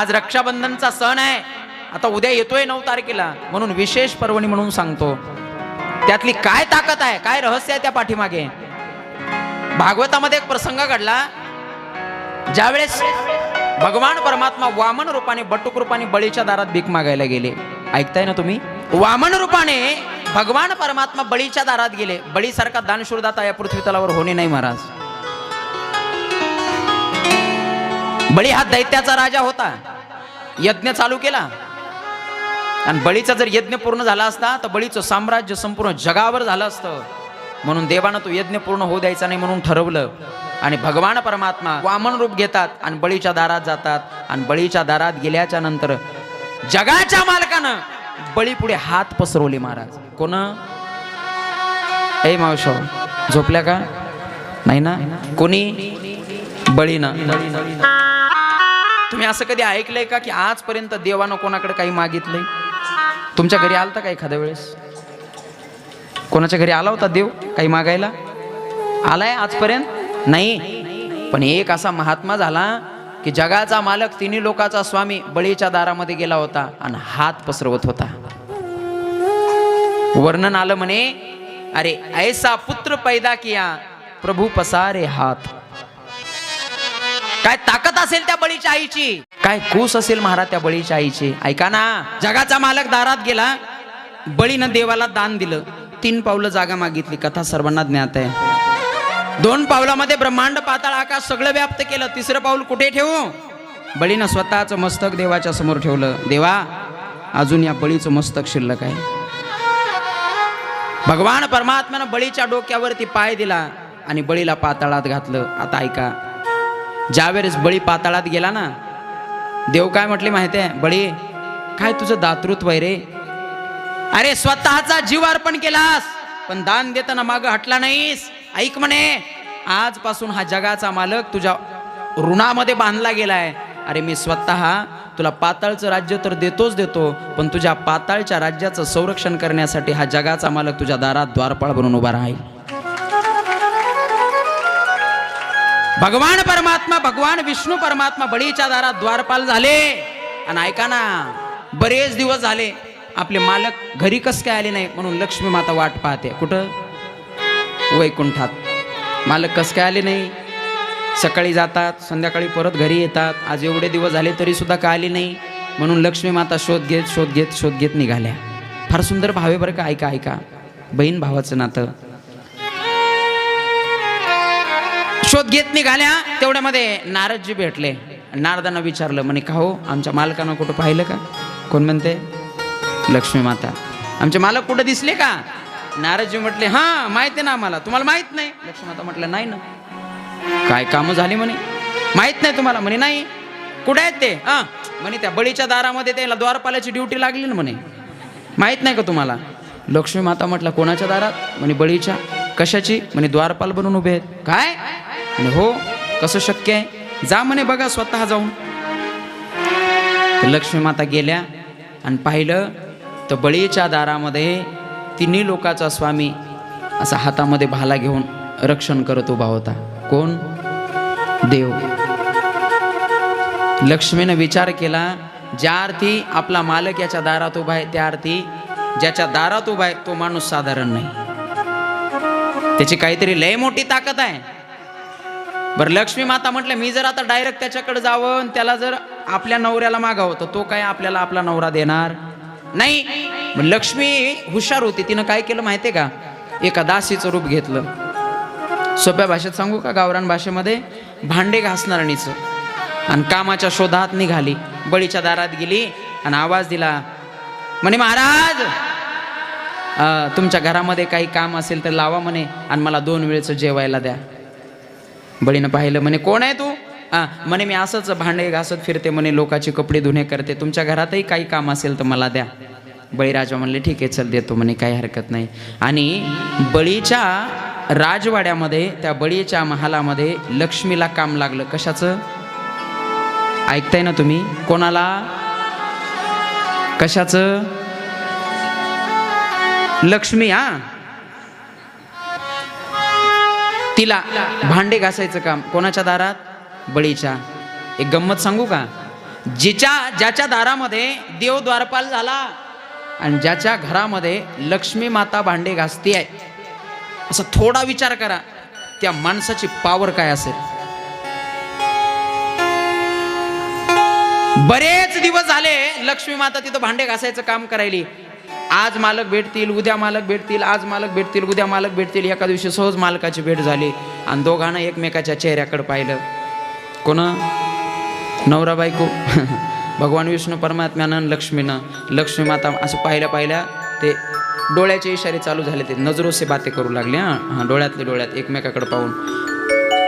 आज रक्षाबंधनचा सण आहे. आता उद्या येतोय नऊ तारखेला. म्हणून विशेष पर्वणी म्हणून सांगतो. त्यातली काय ताकद आहे? काय रहस्य आहे त्या पाठीमागे? भागवतामध्ये एक प्रसंग घडला. ज्यावेळेस भगवान परमात्मा वामन रूपाने बटुक रूपाने बळीच्या दारात भीक मागायला गेले. ऐकताय ना तुम्ही? वामन रूपाने भगवान परमात्मा बळीच्या दारात गेले. बळीसारखा दानशूरदाता या पृथ्वी तलावर होणे नाही महाराज. बळी हा दैत्याचा राजा होता. यज्ञ चालू केला. आणि बळीचा जर यज्ञ पूर्ण झाला असता तर बळीचं साम्राज्य संपूर्ण जगावर झालं असतं. म्हणून देवानं तो यज्ञ पूर्ण होऊ द्यायचा नाही म्हणून ठरवलं. आणि भगवान परमात्मा वामन रूप घेतात आणि बळीच्या दारात जातात. आणि बळीच्या दारात गेल्याच्यानंतर जगाच्या मालकानं बळी पुढे हात पसरवले महाराज. कोण? ए मावशो झोपल्या का? नाही ना? कोणी? बळीनं. तुम्ही असं कधी ऐकलंय का की आजपर्यंत देवानं कोणाकडे काही मागितलंय? तुमच्या घरी आलता का एखाद्या वेळेस? कोणाच्या घरी आला होता देव काही मागायला? आलाय आजपर्यंत? नाही. पण एक असा महात्मा झाला की जगाचा मालक तिन्ही लोकाचा स्वामी बळीच्या दारामध्ये गेला होता आणि हात पसरवत होता. वर्णन आलं म्हणे अरे ऐसा पुत्र पैदा किया प्रभू पसारे हात काय ताकद असेल त्या बळीच्या आईची. काय कूस असेल महाराज त्या बळीच्या आईची? ऐका ना. जगाचा मालक दारात गेला बळीनं देवाला दान दिलं. तीन पावलं जागा मागितली कथा सर्वांना ज्ञात आहे. दोन पावलामध्ये ब्रह्मांड पाताळ आकाश सगळं व्याप्त केलं. तिसरं पाऊल कुठे ठेवू? बळीनं स्वतःचं मस्तक देवाच्या समोर ठेवलं. देवा अजून या बळीचं मस्तक शिल्लक आहे. भगवान परमात्म्यानं बळीच्या डोक्यावरती पाय दिला आणि बळीला पाताळात घातलं. आता ऐका ज्यावेळेस बळी पाताळात गेला ना देव काय म्हटले माहिती आहे? बळी काय तुझं दातृत्व आहे रे? अरे स्वतःचा जीव अर्पण केलास पण दान देताना माग हटला नाहीस. ऐक म्हणे आजपासून हा जगाचा मालक तुझ्या ऋणामध्ये बांधला गेलाय. अरे मी स्वतः तुला पाताळचं राज्य तर देतोच देतो पण तुझ्या पाताळच्या राज्याचं संरक्षण करण्यासाठी हा जगाचा मालक तुझ्या दारात द्वारपाळ बनून उभा राहील. भगवान परमात्मा भगवान विष्णू परमात्मा बळीच्या दारात द्वारपाल झाले. आणि ऐका ना बरेच दिवस झाले आपले मालक घरी कस काय आले नाही म्हणून लक्ष्मी माता वाट पाहते. कुठं? वैकुंठात. मालक कस काय आले नाही? सकाळी जातात संध्याकाळी परत घरी येतात. आज एवढे दिवस झाले तरी सुद्धा काय आले नाही? म्हणून लक्ष्मी माता शोध घेत शोध घेत शोध घेत निघाल्या. फार सुंदर भावे बरं का? ऐका ऐका. बहीण भावाचं नातं. शोध घेत निघाल्या तेवढ्यामध्ये नारदजी भेटले. नारदांना विचारलं म्हणे का हो आमच्या मालकानं कुठं पाहिलं का? कोण म्हणते? लक्ष्मी माता. आमचे मालक कुठं दिसले का? नारदजी म्हटले हा माहिती आहे ना आम्हाला. तुम्हाला माहीत नाही. लक्ष्मी माता म्हटलं नाही ना. काय कामं झाली म्हणे? माहीत नाही तुम्हाला. म्हणे नाही. कुठे आहेत ते? हा. म्हणे त्या बळीच्या दारामध्ये त्याला द्वारपालाची ड्युटी लागली ना म्हणे. माहीत नाही का तुम्हाला? लक्ष्मी माता म्हटलं कोणाच्या दारात? म्हणे बळीच्या. कशाची? म्हणे द्वारपाल बनून उभे आहेत. काय? हो कसं शक्य आहे? जा म्हणे बघा स्वतः जाऊन. लक्ष्मी माता गेल्या आणि पाहिलं तर बळीच्या दारामध्ये तिन्ही लोकाचा स्वामी असा हातामध्ये भाला घेऊन रक्षण करत उभा होता. कोण? देव. लक्ष्मीनं विचार केला ज्या अर्थी आपला मालक याच्या दारात उभा आहे त्या अर्थी ज्याच्या दारात उभा आहे तो माणूस साधारण नाही. त्याची काहीतरी लय मोठी ताकद आहे. बरं लक्ष्मी माता म्हटलं मी जर आता डायरेक्ट त्याच्याकडे जावं आणि त्याला जर आपल्या नवऱ्याला मागावं तर तो काय आपल्याला आपला नवरा देणार? नाही. लक्ष्मी हुशार होती. तिनं काय केलं माहितीये का? एका दासीचं रूप घेतलं. सोप्या भाषेत सांगू का गावरान भाषेमध्ये? भांडे घासणारणीचं आणि कामाच्या शोधात निघाली. बळीच्या दारात गेली आणि आवाज दिला म्हणे महाराज अं, तुमच्या घरामध्ये काही काम असेल तर लावा म्हणे आणि मला दोन वेळेचं जेवायला द्या. बळीनं पाहिलं. म्हणे कोण आहे तू? हा म्हणे मी असंच भांडे घासत फिरते. म्हणे लोकांचे कपडे धुणे करते. तुमच्या घरातही काही काम असेल तर मला द्या. बळीराजा म्हणले ठीक आहे चल देतो. म्हणे काही हरकत नाही. आणि बळीच्या राजवाड्यामध्ये त्या बळीच्या महालामध्ये लक्ष्मीला काम लागलं. कशाचं? ऐकताय ना तुम्ही? कोणाला? कशाचं? लक्ष्मी हा? तिला भांडे घासायचं काम. कोणाच्या दारात? बळीच्या. एक गंमत सांगू का? जिच्या ज्याच्या दारामध्ये देव द्वारपाल झाला आणि ज्याच्या घरामध्ये लक्ष्मी माता भांडे घासती आहे असा थोडा विचार करा त्या माणसाची पावर काय असेल? बरेच दिवस झाले लक्ष्मी माता तिथं भांडे घासायचं काम करायली. आज मालक भेटतील उद्या मालक भेटतील आज मालक भेटतील उद्या मालक भेटतील. एका दिवशी सहज मालकाची भेट झाली. आणि दोघांना एकमेकाच्या चेहऱ्याकडे पाहिलं. कोण? नवरा बायको. भगवान विष्णू परमात्म्यानं लक्ष्मीनं. लक्ष्मी माता असं पाहिल्या पाहिल्या ते डोळ्याचे इशारे चालू झाले ते. नजरोसे बाते करू लागले हां. हां डोळ्यातले डोळ्यात एकमेकाकडे पाहून.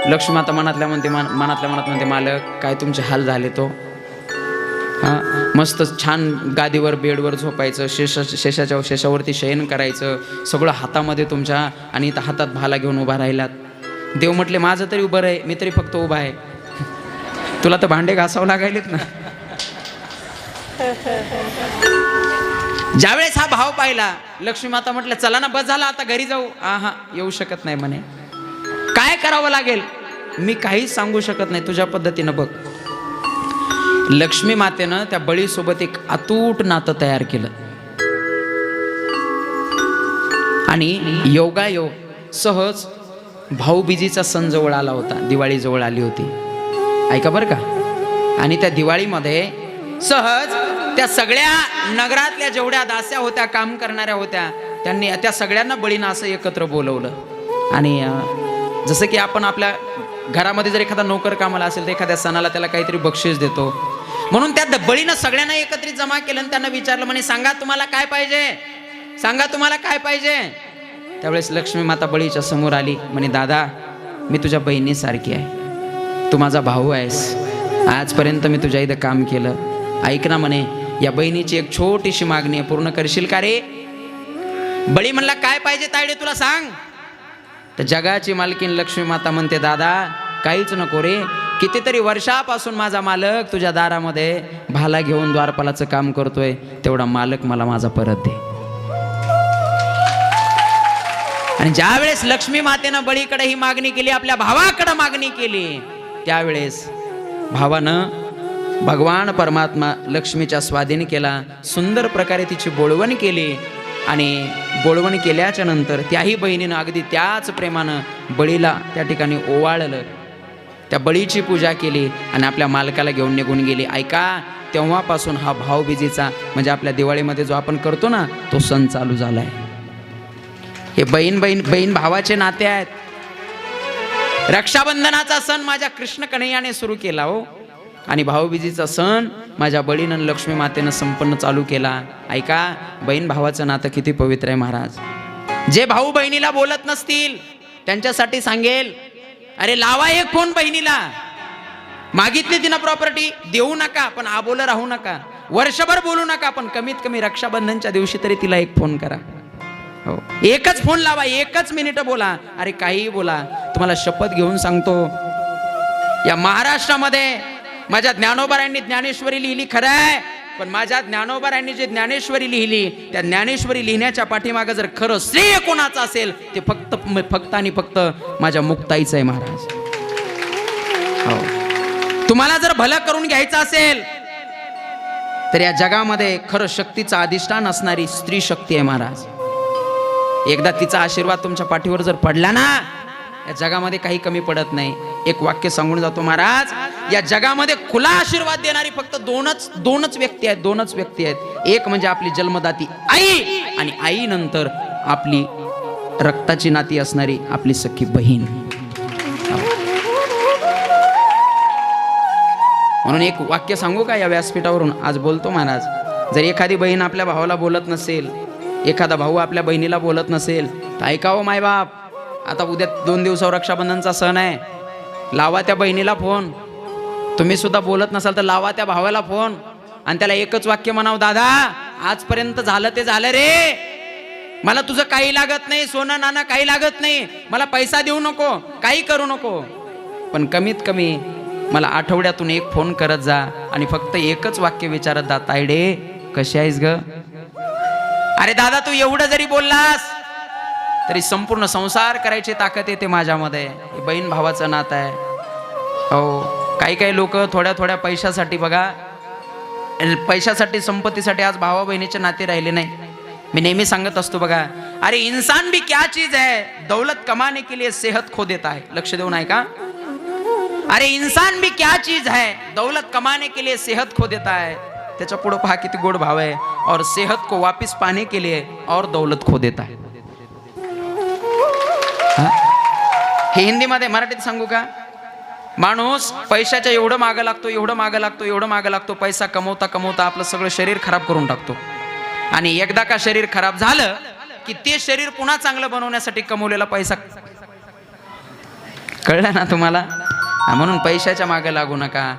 लक्ष्मी माता मनातल्या म्हणते मान मनातल्या मनात म्हणते मालक काय तुमचे हाल झाले तो? हां? मस्त छान गादीवर बेडवर झोपायचं शेष शेषाच्या शेषावरती शयन करायचं सगळं हातामध्ये तुमच्या आणि इथं हातात भाला घेऊन उभा राहिलात. देव म्हटले माझं तरी उभं आहे मी तरी फक्त उभा आहे. तुला तर भांडे घासावं लागायलेत ना. ज्यावेळेस हा भाव पाहिला लक्ष्मी माता म्हटलं चला ना बस झाला आता घरी जाऊ. हा हा येऊ शकत नाही म्हणे. काय करावं लागेल? मी काहीच सांगू शकत नाही तुझ्या पद्धतीनं बघ. लक्ष्मी मातेनं त्या बळीसोबत एक अतूट नातं तयार केलं. आणि योगायोग सहज भाऊबीजीचा सण जवळ आला होता. दिवाळी जवळ आली होती. ऐका बरं का? आणि त्या दिवाळीमध्ये सहज त्या सगळ्या नगरातल्या जेवढ्या दास्या होत्या काम करणाऱ्या होत्या त्यांनी त्या सगळ्यांना बळीनं असं एकत्र बोलवलं. आणि जसं की आपण आपल्या घरामध्ये जर एखादा नोकर कामाला असेल तर एखाद्या सणाला त्याला काहीतरी बक्षीस देतो. म्हणून त्या बळीनं सगळ्यांना एकत्रित जमा केलं आणि त्यांना विचारलं म्हणे सांगा तुम्हाला काय पाहिजे? सांगा तुम्हाला काय पाहिजे? त्यावेळेस लक्ष्मी माता बळीच्या समोर आली म्हणे दादा मी तुझ्या बहिणीसारखी आहे. तू माझा भाऊ आहेस. आजपर्यंत मी तुझ्या इथं काम केलं. ऐक ना म्हणे या बहिणीची एक छोटीशी मागणी आहे पूर्ण करशील का रे? बळी म्हणला काय पाहिजे तायडे तुला सांग. तर जगाची मालकीन लक्ष्मी माता म्हणते दादा काहीच नको रे. कितीतरी वर्षापासून माझा मालक तुझ्या दारामध्ये भाला घेऊन द्वारपालाचं काम करतोय. तेवढा मालक मला माझा परत दे. आणि ज्या वेळेस लक्ष्मी मातेनं बळीकडे ही मागणी केली आपल्या भावाकडे मागणी केली त्यावेळेस भावानं भगवान परमात्मा लक्ष्मीच्या स्वाधीन केला सुंदर प्रकारे तिची बोळवण केली आणि बोळवण केल्याच्यानंतर त्याही बहिणीनं अगदी त्याच प्रेमानं बळीला त्या ठिकाणी ओवाळलं. त्या बळीची पूजा केली आणि आपल्या मालकाला घेऊन निघून गेली. ऐका तेव्हापासून हा भावबीजेचा म्हणजे आपल्या दिवाळीमध्ये जो आपण करतो ना तो सण चालू झालाय. हे बहीण बहीण बहीण भावाचे नाते आहेत. रक्षाबंधनाचा सण माझ्या कृष्ण कन्हैयाने सुरू केला हो. आणि भाऊबीजीचा सण माझ्या बळीनं लक्ष्मी मातेनं संपन्न चालू केला. ऐका बहीण भावाचं नातं किती पवित्र आहे महाराज. जे भाऊ बहिणीला बोलत नसतील त्यांच्यासाठी सांगेल अरे लावा एक फोन बहिणीला. मागितली तिनं प्रॉपर्टी देऊ नका पण आबोलं राहू नका. वर्षभर बोलू नका पण कमीत कमी रक्षाबंधनच्या दिवशी तरी तिला एक फोन करा. हो. एकच फोन लावा एकच मिनिट बोला. अरे काहीही बोला. तुम्हाला शपथ घेऊन सांगतो. या महाराष्ट्रामध्ये माझ्या ज्ञानोबारांनी ज्ञानेश्वरी लिहिली खरं आहे पण माझ्या ज्ञानोबारांनी जे ज्ञानेश्वरी लिहिली त्या ज्ञानेश्वरी लिहिण्याच्या पाठीमागं जर खरं श्रेय कोणाचं असेल ते फक्त फक्त आणि फक्त माझ्या मुक्ताईचं आहे महाराज. हो. तुम्हाला जर भलं करून घ्यायचं असेल तर या जगामध्ये खरं शक्तीचं अधिष्ठान असणारी स्त्री शक्ती आहे महाराज. एकदा तिचा आशीर्वाद तुमच्या पाठीवर जर पडला ना या जगामध्ये काही कमी पडत नाही. एक वाक्य सांगून जातो महाराज या जगामध्ये खुला आशीर्वाद देणारी फक्त दोनच दोनच व्यक्ती आहेत दोनच व्यक्ती आहेत. एक म्हणजे आपली जन्मदाती आई आणि आई नंतर आपली रक्ताची नाती असणारी आपली सखी बहीण. म्हणून एक वाक्य सांगू का या व्यासपीठावरून? आज बोलतो महाराज जर एखादी बहीण आपल्या भावाला बोलत नसेल एखादा भाऊ आपल्या बहिणीला बोलत नसेल तर ऐकावं मायबाप आता उद्या दोन दिवसावर रक्षाबंधनचा सण आहे लावा त्या बहिणीला फोन. तुम्ही सुद्धा बोलत नसाल तर लावा त्या भावाला फोन. आणि त्याला एकच वाक्य म्हणाव दादा आजपर्यंत झालं ते झालं रे. मला तुझं काही लागत नाही सोनं नाणं काही लागत नाही. मला पैसा देऊ नको काही करू नको. पण कमीत कमी मला आठवड्यातून एक फोन करत जा आणि फक्त एकच वाक्य विचारत जा तायडे कशी आहेस ग? अरे दादा तू एवढं जरी बोललास तरी संपूर्ण संसार करायची ताकद येते माझ्यामध्ये. बहीण भावाचं नातं आहे. हो काही काही लोक थोड्या थोड्या पैशासाठी बघा पैशासाठी संपत्तीसाठी आज भावा बहिणीचे नाते राहिले नाही. मी नेहमी सांगत असतो बघा अरे इंसान भी क्या चीज है? दौलत कमाने के लिए सेहत खो देता है. लक्ष देऊन आहे का अरे इंसान भी क्या चीज है? दौलत कमाने के लिए सेहत खो देता है. त्याच्या पुढे पहा किती गोड भाव आहे. और सेहत को वापस पाने के लिए और दौलत खो देता है. हे? हिंदीमध्ये मराठीत सांगू का? माणूस पैशाच्या एवढं मागं लागतो एवढं मागं लागतो एवढं मागं लागतो पैसा कमवता कमवता आपलं सगळं शरीर खराब करून टाकतो. आणि एकदा का शरीर खराब झालं की ते शरीर पुन्हा चांगलं बनवण्यासाठी कमवलेला पैसा. कळलं ना तुम्हाला? म्हणून पैशाच्या मागे लागू नका.